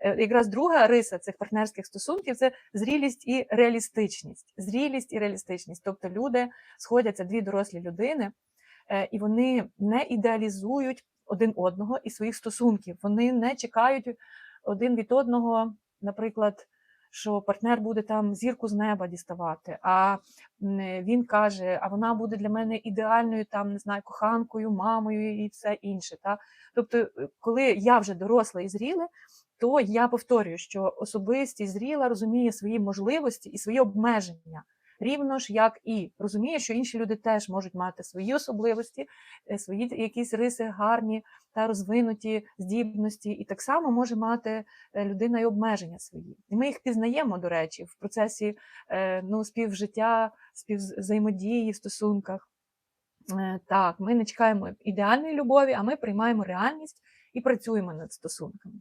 Е, Якраз друга риса цих партнерських стосунків це зрілість і реалістичність. Зрілість і реалістичність. Тобто люди сходяться дві дорослі людини, е, і вони не ідеалізують один одного і своїх стосунків. Вони не чекають один від одного, наприклад, що партнер буде там зірку з неба діставати. А він каже: а вона буде для мене ідеальною, там не знаю, коханкою, мамою і все інше. Та? Тобто, е, коли я вже доросла і зріла, то я повторюю, що особистість зріла розуміє свої можливості і свої обмеження. Рівно ж як і розуміє, що інші люди теж можуть мати свої особливості, е, свої якісь риси гарні та розвинуті здібності, і так само може мати е, людина і обмеження свої. І ми їх пізнаємо, до речі, в процесі е, ну, співжиття, співвзаємодії, в стосунках. Так, ми не чекаємо ідеальної любові, а ми приймаємо реальність і працюємо над стосунками.